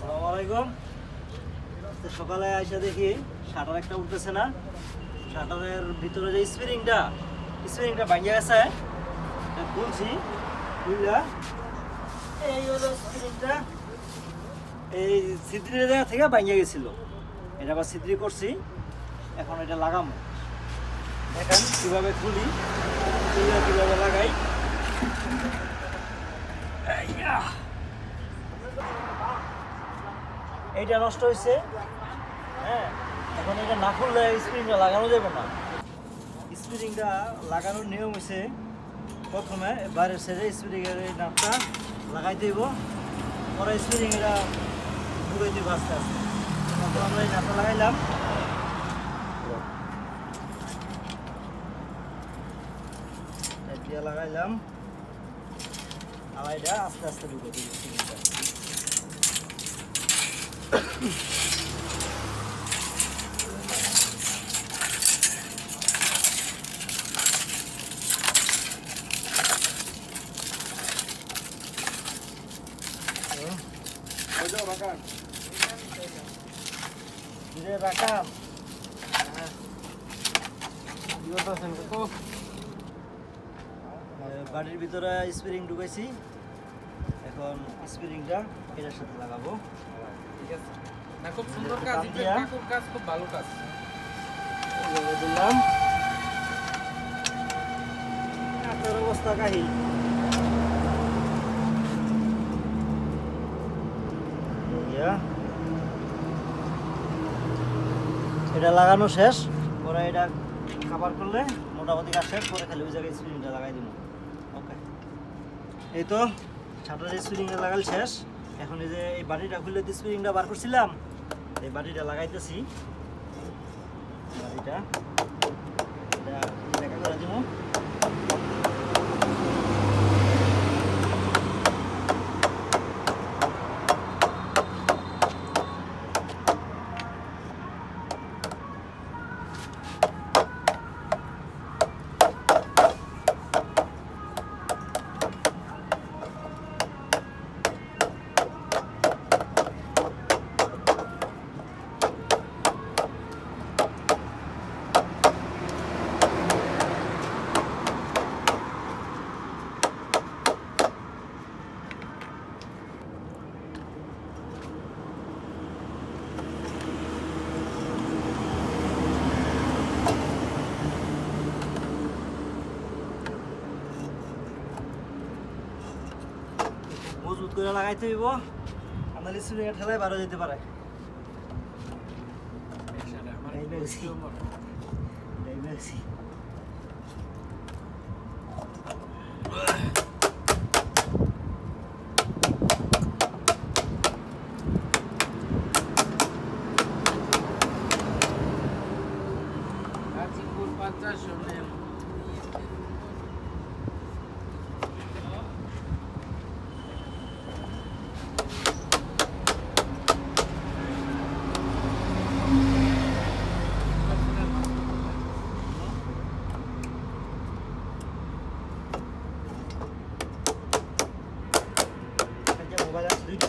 আসসালামু আলাইকুম। সকালে আইসা দেখি শাটার একটা উঠতেছে না। শাটারের ভিতরে যে স্প্রিংটা স্প্রিংটা ভাঙিয়ে গেছে। খুলছি বুঝলা এই হলো স্প্রিংটা। এই ছিদ্রির জায়গা থেকে ভাঙিয়ে গেছিল। এটা আবার ছিদ্রি করছি। এখন এটা লাগামো। দেখেন কীভাবে খুলে কীভাবে লাগাই। এইটা নষ্ট হয়েছে হ্যাঁ এখন এটা না খুললে স্প্রিংটা লাগানো যাবে না। স্প্রিংটা লাগানোর নিয়ম হয়েছে প্রথমে বাইরের সাইডে স্প্রিংয়ের এই নাটটা লাগাই দিব পরে স্প্রিং এটা দিব আস্তে আস্তে। আমরা এই নাটটা লাগাইলাম। এটা লাগাইলাম। আড়াইটা আস্তে আস্তে ঢুকে দিব স্প্রিংটা ধীরে রাখাম বাড়ির ভিতরে স্প্রিং ঢুকাইছি এখন স্প্রিংটা এটার সাথে লাগাবো। ঠিক আছে। না খুব সুন্দর কাজ কাম ইটের দিয়া। কাকুর কাজ খুব ভালো কাজ। দিলাম। আপনার অবস্থা কাহিল। এটা লাগানো শেষ। পরে এটা কাভার করলে মোটামুটি কাজ শেষ। পরে খালি ওই জায়গায় স্প্রিংটা লাগাই দিব ওকে এই তো। ছাটার স্প্রিংটা লাগাল শেষ। এখন এই যে এই বাটিটা খুলে স্প্রিংটা বার করছিলাম, এই বাটিটা লাগাইতেছি। বাটিটা এটা দেখা করে দিব মজবুত করে লাগাইতে হইব। আপনার স্প্রিংয়ের ঠেলায় বারো যেতে পারে বেশি এই বেশি গাজীপুর পঞ্চাশ জনে এটা মোবাইল আছে দুইটা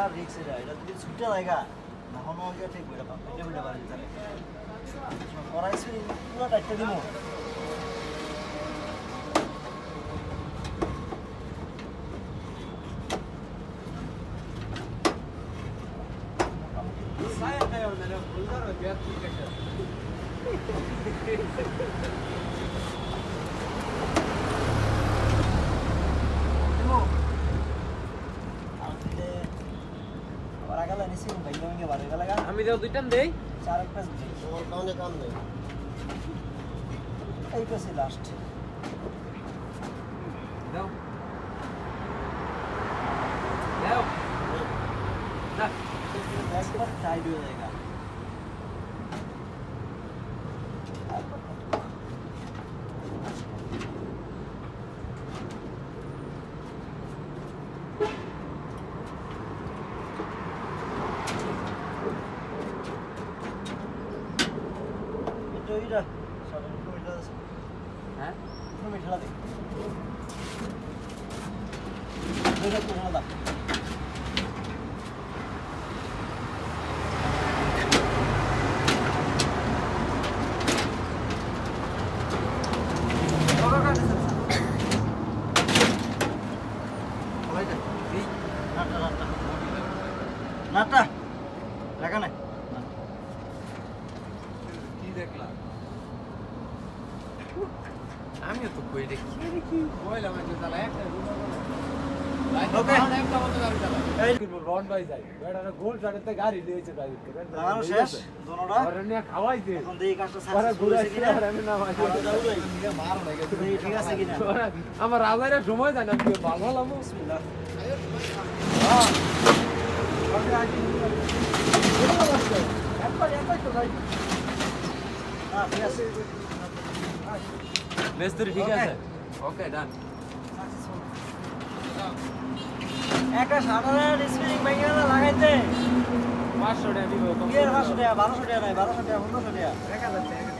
আর রিক্স এটা এটা যদি ছুটে জায়গা না কোনো ইয়ে ঠিক এটা পাবো এটা বিটা পারি তাহলে করাই স্প্রিং পুরো টাইটটা দিব আবার আগালা আমি যাও দুইটান দেই চার এক পেজ দিই তোমার কারণে কাম নেই এই পেজে লাস্ট দাও দাও না একবার টাইট হয়ে যায় গা। এটা ওইটা। হ্যাঁ একটু মিঠা দে। দুইটা একটু মিঠা দাও। ওইটা, এই, নাটটা, নাটটা। নাটটা, রাখা নাই। কি দেখলাম আমিও তো কই দেখি কি কইলাম যে চালা একটা Okay. এই, রন বাই যায় বেড়াটা গোল সাড়েতে গাড়ি দিয়েছে গাড়ি লাগানো শেষ, দোনোটা। খাওয়াইছে এখন দেখি কাজটা ওরা হয়েছে কিনা। আমি নামাই দিই। খাওয়া দাওয়া হলো? ঠিক আছে কিনা। আমার রাজারের সময় যায় না তুই ভালো বিসমিল্লাহ। হ্যাঁ, আছে। মেস্তুরি ঠিক. আছে? ওকে ডান একটা শাটারের স্প্রিং ভেঙে লাগাইতে? পাঁচশো টাকা দিব পাঁচশো টাকা বারোশো টাকা নাই বারোশো টাকা পনেরোশো টাকা।